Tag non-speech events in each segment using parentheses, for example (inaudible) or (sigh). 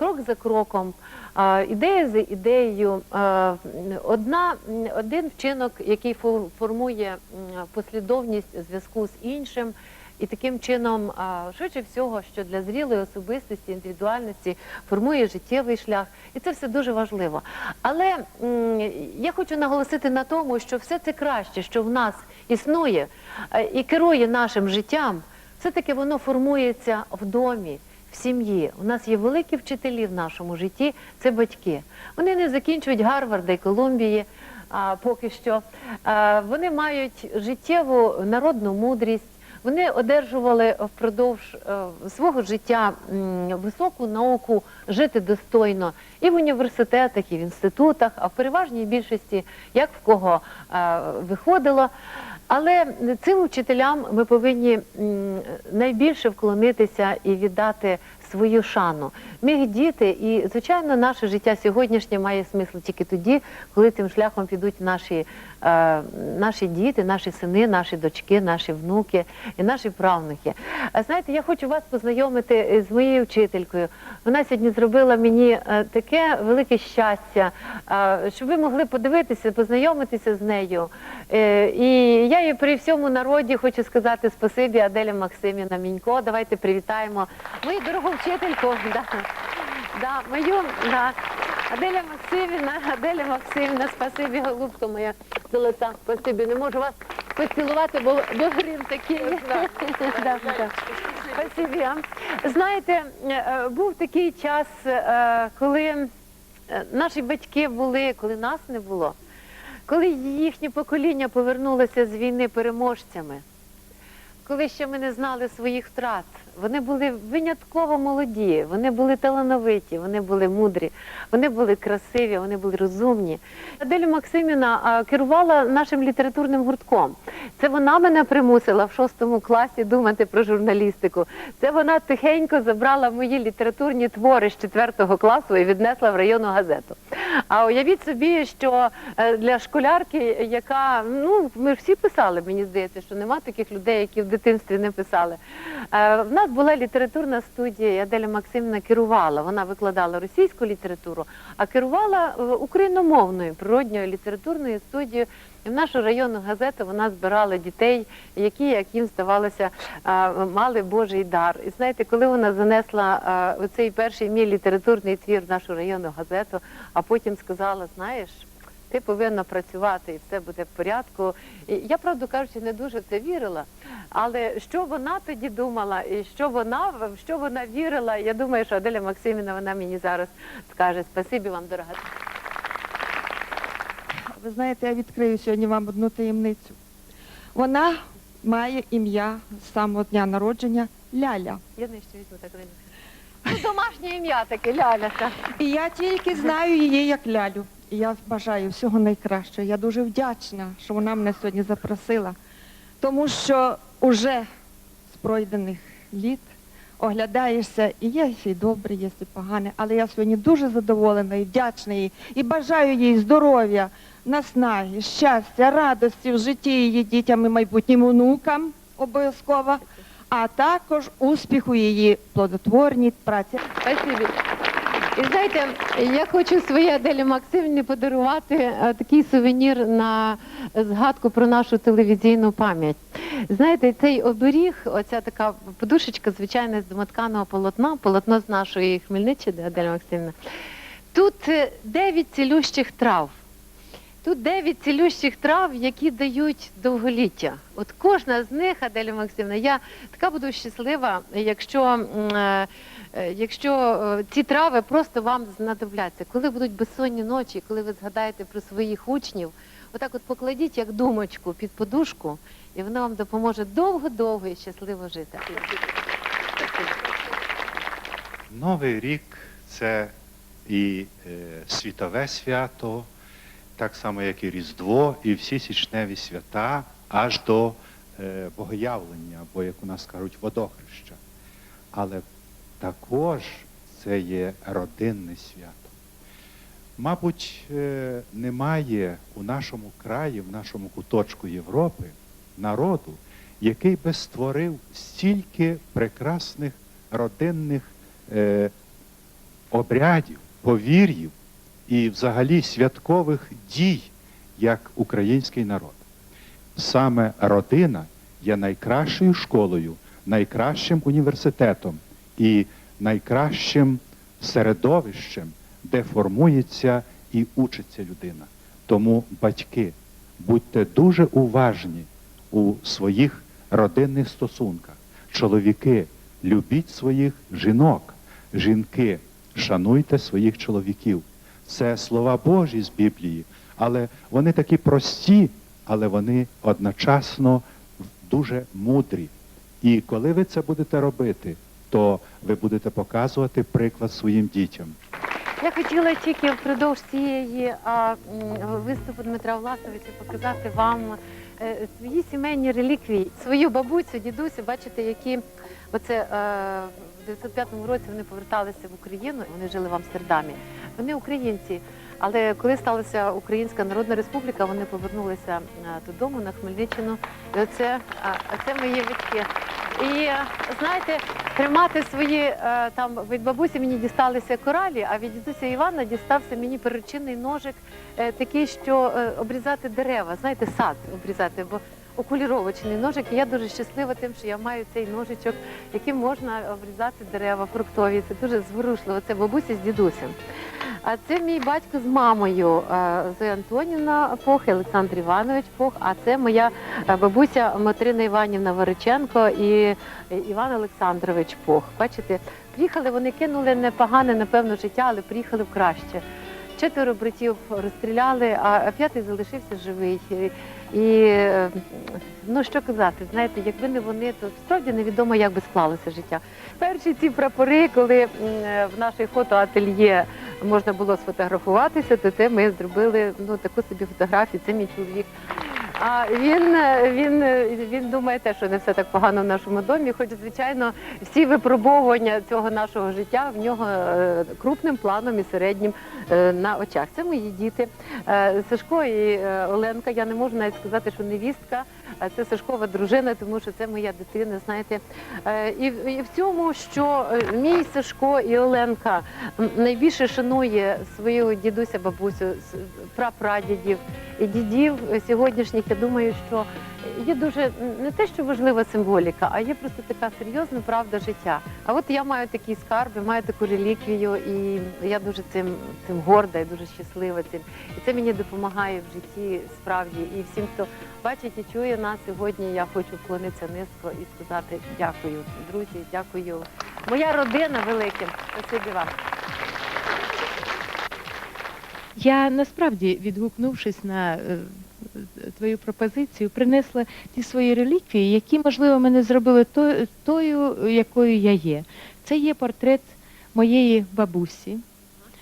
крок за кроком, ідея за ідеєю, одна, один вчинок, який фор- формує послідовність зв'язку з іншим. І таким чином, швидше всього, що для зрілої особистості, індивідуальності формує життєвий шлях, і це все дуже важливо. Але я хочу наголосити на тому, що все це краще, що в нас існує і керує нашим життям, все-таки воно формується в домі. В сім'ї у нас є великі вчителі в нашому житті, це батьки. Вони не закінчують Гарварда і Колумбії поки що. Вони мають життєву народну мудрість. Вони одержували впродовж е, свого життя високу науку жити достойно і в університетах, і в інститутах, а в переважній більшості як в кого е, виходило. Але цим вчителям ми повинні найбільше вклонитися і віддати свою шану. Ми діти, і звичайно, наше життя сьогоднішнє має смисл тільки тоді, коли цим шляхом підуть наші, е, наші діти, наші сини, наші дочки, наші внуки і наші правнуки. А знаєте, я хочу вас познайомити з моєю вчителькою. Вона сьогодні зробила мені е, таке велике щастя, е, щоб ви могли подивитися, познайомитися з нею. Е, І я їй при всьому народі хочу сказати спасибі Аделя Максимівна Мінько. Давайте привітаємо мою дорогу вчительку. (laughs) Да. Да, мою, да. Аделя Максимівна, Аделя Максимівна, спасибі, голубка моя золота, спасибі. Не можу вас поцілувати, бо, грім такий. (laughs) Да, да. Спасибі. Знаєте, е, е, був такий час, е, коли наші батьки були, коли нас не було, коли їхнє покоління повернулося з війни переможцями, коли ще ми не знали своїх втрат. Вони були винятково молоді, вони були талановиті, вони були мудрі, вони були красиві, вони були розумні. Аделя Максимівна керувала нашим літературним гуртком. Це вона мене примусила в шостому класі думати про журналістику. Це вона тихенько забрала мої літературні твори з четвертого класу і віднесла в районну газету. А уявіть собі, що е, для школярки, яка ну ми всі писали, мені здається, що нема таких людей, які в дитинстві не писали. Е, В нас була літературна студія, Аделя Максимівна керувала. Вона викладала російську літературу, а керувала е, україномовною природньою літературною студією. І в нашу районну газету вона збирала дітей, які, як їм здавалося, мали Божий дар. І знаєте, коли вона занесла оцей перший мій літературний твір в нашу районну газету, а потім сказала, знаєш. Ти повинна працювати і все буде в порядку. І я, правду кажучи, не дуже в це вірила. Але що вона тоді думала, і що вона в що вона вірила, я думаю, що Аделя Максимівна вона мені зараз скаже спасибі вам, дорога. Ви знаєте, я відкрию сьогодні вам одну таємницю. Вона має ім'я з самого дня народження Ляля. Я не ще візьму так. Ну, домашнє ім'я таке, Ляляша. І я тільки знаю її як Лялю. І я бажаю всього найкращого. Я дуже вдячна, що вона мене сьогодні запросила, тому що уже з пройдених літ оглядаєшся, і є і добре, є і погане, але я сьогодні дуже задоволена і вдячна їй, і бажаю їй здоров'я, наснаги, щастя, радості в житті її дітям і майбутнім онукам обов'язково, а також успіху її плодотворній праці. Спасибі. І знаєте, я хочу своїй Аделі Максимівні подарувати е, такий сувенір на згадку про нашу телевізійну пам'ять. Знаєте, цей оберіг, оця така подушечка, звичайно, з домотканого полотна, полотно з нашої Хмельниччини, Аделя Максимівна. Тут е, дев'ять цілющих трав. Тут дев'ять цілющих трав, які дають довголіття. От кожна з них, Аделя Максимівна, я така буду щаслива, якщо, е, е, якщо е, ці трави просто вам знадобляться. Коли будуть безсонні ночі, коли ви згадаєте про своїх учнів, отак от покладіть як думочку під подушку, і воно вам допоможе довго-довго і щасливо жити. Новий рік це і світове свято, так само, як і Різдво, і всі січневі свята, аж до е, Богоявлення, або, як у нас кажуть, водохреща. Але також це є родинне свято. Мабуть, е, немає у нашому краї, в нашому куточку Європи народу, який би створив стільки прекрасних родинних е, обрядів, повір'їв і взагалі святкових дій як український народ. Саме родина є найкращою школою, найкращим університетом і найкращим середовищем, де формується і учиться людина. Тому, батьки, будьте дуже уважні у своїх родинних стосунках. Чоловіки, любіть своїх жінок, жінки, шануйте своїх чоловіків. Це слова Божі з Біблії, але вони такі прості, але вони одночасно дуже мудрі. І коли ви це будете робити, то ви будете показувати приклад своїм дітям. Я хотіла тільки впродовж цієї а, виступу Дмитра Власовича показати вам е, свої сімейні реліквії, свою бабусю, дідусю, бачите, які оце е, в 905 році вони поверталися в Україну, вони жили в Амстердамі. Вони українці. Але коли сталася Українська Народна Республіка, вони повернулися е, додому на Хмельниччину. І оце, а, це мої батьки. І е, знаєте, тримати свої е, там від бабусі мені дісталися коралі, а від дідуся Івана дістався мені перечинний ножик, е, такий, що е, обрізати дерева, знаєте, сад обрізати, бо окуліровочний ножик. І я дуже щаслива тим, що я маю цей ножичок, яким можна обрізати дерева фруктові. Це дуже зворушливо. Це бабуся з дідусем. А це мій батько з мамою Зоя Антонівна Пох, Олександр Іванович Пох. А це моя е, бабуся Материна Іванівна Вариченко і е, Іван Олександрович Пох. Бачите, приїхали, вони кинули непогане, напевно, життя, але приїхали в краще. Четверо братів розстріляли, а п'ятий залишився живий. І е, ну що казати, знаєте, якби не вони, то справді невідомо, як би склалося життя. Перші ці прапори, коли е, в нашій фотоательє можна було сфотографуватися, то це ми зробили ну таку собі фотографію. Це мій чоловік. А він, він, він думає те, що не все так погано в нашому домі. Хоч, звичайно, всі випробовування цього нашого життя в нього е, крупним планом і середнім е, на очах. Це мої діти. Е, Сашко і Оленка. Я не можу навіть сказати, що невістка, це Сашкова дружина, тому що це моя дитина. Знаєте, Е, і, в- цьому, що е, мій Сашко і Оленка найбільше шанує свою дідуся, бабусю, прапрадідів і дідів сьогоднішніх. Я думаю, що є дуже не те, що важлива символіка, а є просто така серйозна правда життя. А от я маю такі скарби, маю таку реліквію, і я дуже цим, цим горда і дуже щаслива цим. І це мені допомагає в житті справді. І всім, хто бачить і чує нас сьогодні, я хочу вклонитися низько і сказати дякую, друзі, дякую. Моя родина велика. Спасибі вам. Я насправді, відгукнувшись на е, твою пропозицію, принесла ті свої реліквії, які, можливо, мене зробили тою, якою я є. Це є портрет моєї бабусі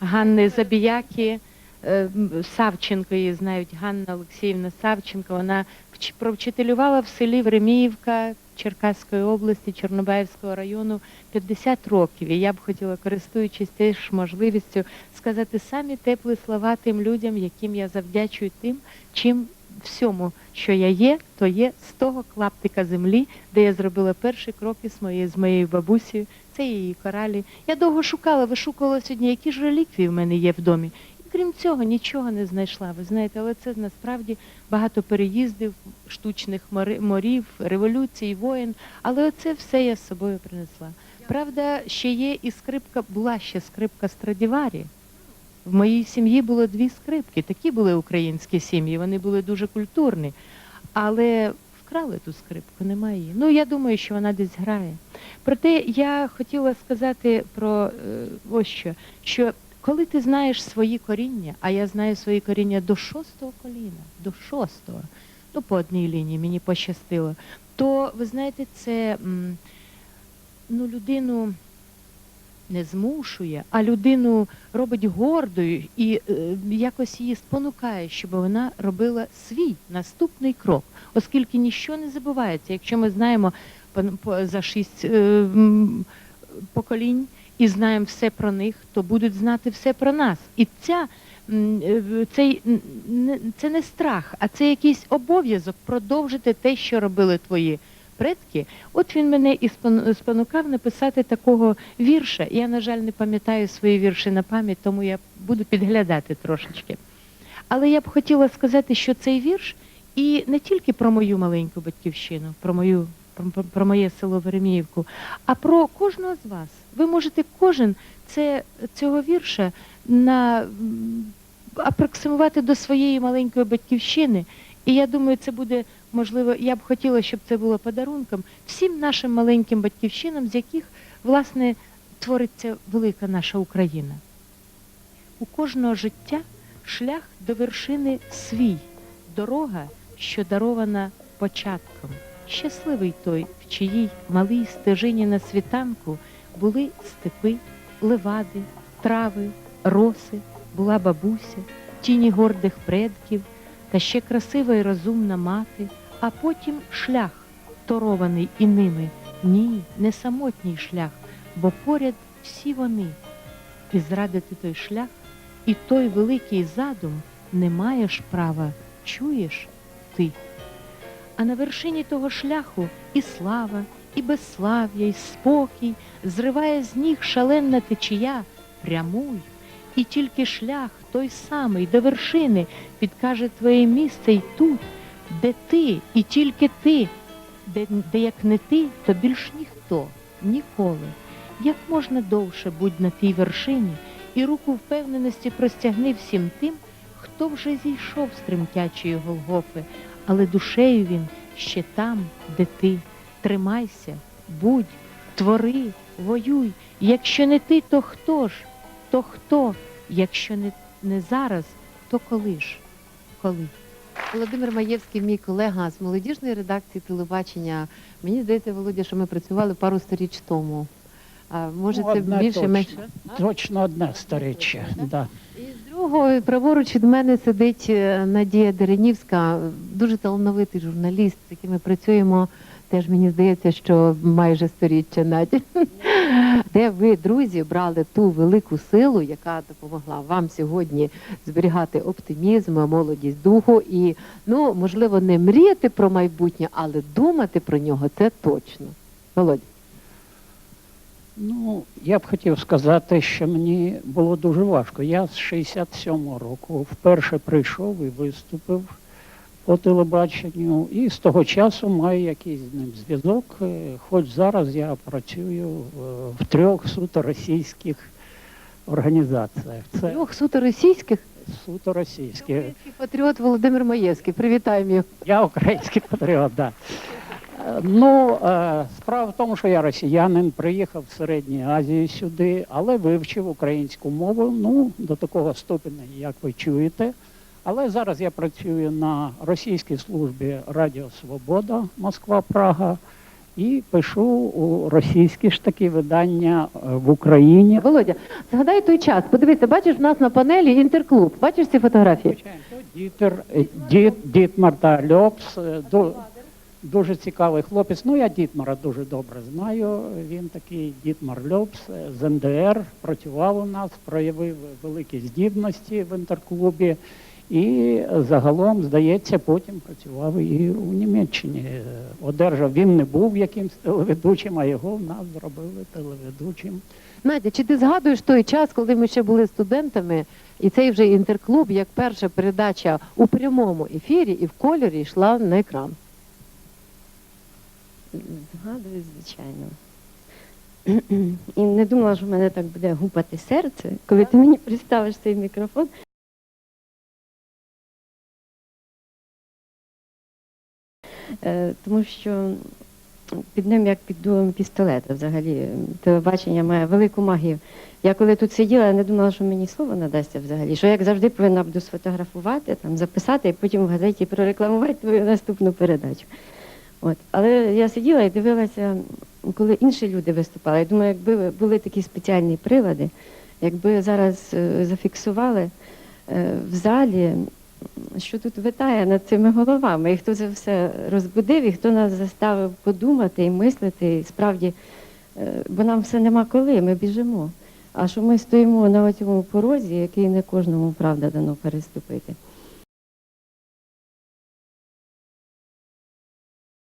Ганни Забіяки. Е, Савченко її знають, Ганна Олексіївна Савченко. Вона вч- провчителювала в селі Времіївка Черкаської області, Чорнобаївського району 50 років. І я б хотіла, користуючись теж можливістю, сказати самі теплі слова тим людям, яким я завдячую тим, чим всьому, що я є, то є з того клаптика землі, де я зробила перші кроки з моєю з моєю бабусею. Це її коралі. Я довго шукала, вишукувала сьогодні, які ж реліквії в мене є в домі. Крім цього, нічого не знайшла. Ви знаєте, але це насправді багато переїздів, штучних морів, революцій, воєн. Але оце все я з собою принесла. Правда, ще є і скрипка, була ще скрипка Страдіварі. В моїй сім'ї було дві скрипки. Такі були українські сім'ї, вони були дуже культурні. Але вкрали ту скрипку, немає її. Ну, я думаю, що вона десь грає. Проте я хотіла сказати про е, ось що, що коли ти знаєш свої коріння, а я знаю свої коріння до шостого коліна, до шостого, ну по одній лінії мені пощастило, то ви знаєте, це ну, людину не змушує, а людину робить гордою і е, якось її спонукає, щоб вона робила свій наступний крок, оскільки ніщо не забувається. Якщо ми знаємо за шість е, поколінь і знаємо все про них, то будуть знати все про нас. І ця е, цей це не страх, а це якийсь обов'язок продовжити те, що робили твої предки, от він мене і спонукав написати такого вірша. Я, на жаль, не пам'ятаю свої вірші на пам'ять, тому я буду підглядати трошечки. Але я б хотіла сказати, що цей вірш і не тільки про мою маленьку батьківщину, про мою про, про моє село Вереміївку, а про кожного з вас. Ви можете кожен це, цього вірша на, апроксимувати до своєї маленької батьківщини. І я думаю, це буде можливо, я б хотіла, щоб це було подарунком всім нашим маленьким батьківщинам, з яких, власне, твориться велика наша Україна. У кожного життя шлях до вершини свій, дорога, що дарована початком. Щасливий той, в чиїй малій стежині на світанку були степи, левади, трави, роси, була бабуся, тіні гордих предків, та ще красива і розумна мати, а потім шлях, торований і ними. Ні, не самотній шлях, бо поряд всі вони. І зрадити той шлях, і той великий задум не маєш права, чуєш ти. А на вершині того шляху і слава, і безслав'я, і спокій, зриває з ніг шаленна течія, прямуй, і тільки шлях той самий до вершини підкаже твоє місце й тут, де ти, і тільки ти, де, де як не ти, то більш ніхто, ніколи. Як можна довше будь на тій вершині, і руку впевненості простягни всім тим, хто вже зійшов з тремтячої Голгофи, але душею він ще там, де ти. Тримайся, будь, твори, воюй. Якщо не ти, то хто ж? То хто? Якщо не, не зараз, то коли ж? Коли? Володимир Маєвський, мій колега з молодіжної редакції телебачення. Мені здається, Володя, що ми працювали пару сторіч тому. А, може, це одне більше точно. менше. Точно одне сторіччя. Да. І з другого, праворуч від мене сидить е, Надія Деренівська, дуже талановитий журналіст, з яким ми працюємо. Теж мені здається, що майже сторіччя Наді. (laughs) Де ви, друзі, брали ту велику силу, яка допомогла вам сьогодні зберігати оптимізм, молодість духу і, ну, можливо, не мріяти про майбутнє, але думати про нього це точно. Володя. Ну, я б хотів сказати, що мені було дуже важко. Я з 67-го року вперше прийшов і виступив по телебаченню, і з того часу маю якийсь з ним зв'язок. Е, Хоч зараз я працюю е, в трьох суто російських організаціях. Це Трьох суто російських. суто російські. Український патріот Володимир Маєвський. Привітаємо його. Я український патріот, да. Ну, е, справа в тому, що я росіянин, приїхав з Середньої Азії сюди, але вивчив українську мову, ну, до такого ступеня, як ви чуєте. Але зараз я працюю на російській службі Радіо Свобода Москва Прага і пишу у російські ж такі видання е, в Україні. Володя, згадай той час. Подивися, бачиш в нас на панелі інтерклуб. Бачиш ці фотографії? Звичайно, Дітер, е, Діт, Дітмар та Льопс. Ду- Дуже цікавий хлопець. Ну, я Дітмара дуже добре знаю. Він такий Дітмар Льопс з НДР, працював у нас, проявив великі здібності в інтерклубі. І загалом, здається, потім працював і у Німеччині. Одержав, він не був якимсь телеведучим, а його в нас зробили телеведучим. Надя, чи ти згадуєш той час, коли ми ще були студентами, і цей вже інтерклуб, як перша передача у прямому ефірі і в кольорі йшла на екран? Згадую, звичайно. І не думала, що в мене так буде гупати серце, коли ти мені приставиш цей мікрофон. Е, Тому що під ним як під дулом пістолета взагалі. Телебачення має велику магію. Я коли тут сиділа, я не думала, що мені слово надасться взагалі. Що як завжди повинна буду сфотографувати, там, записати і потім в газеті прорекламувати твою наступну передачу. От. Але я сиділа і дивилася, коли інші люди виступали. Я думаю, якби були такі спеціальні прилади, якби зараз е, зафіксували е, в залі, що тут витає над цими головами, і хто це все розбудив, і хто нас заставив подумати і мислити, і справді, е, бо нам все нема коли, ми біжимо. А що ми стоїмо на цьому порозі, який не кожному правда дано переступити.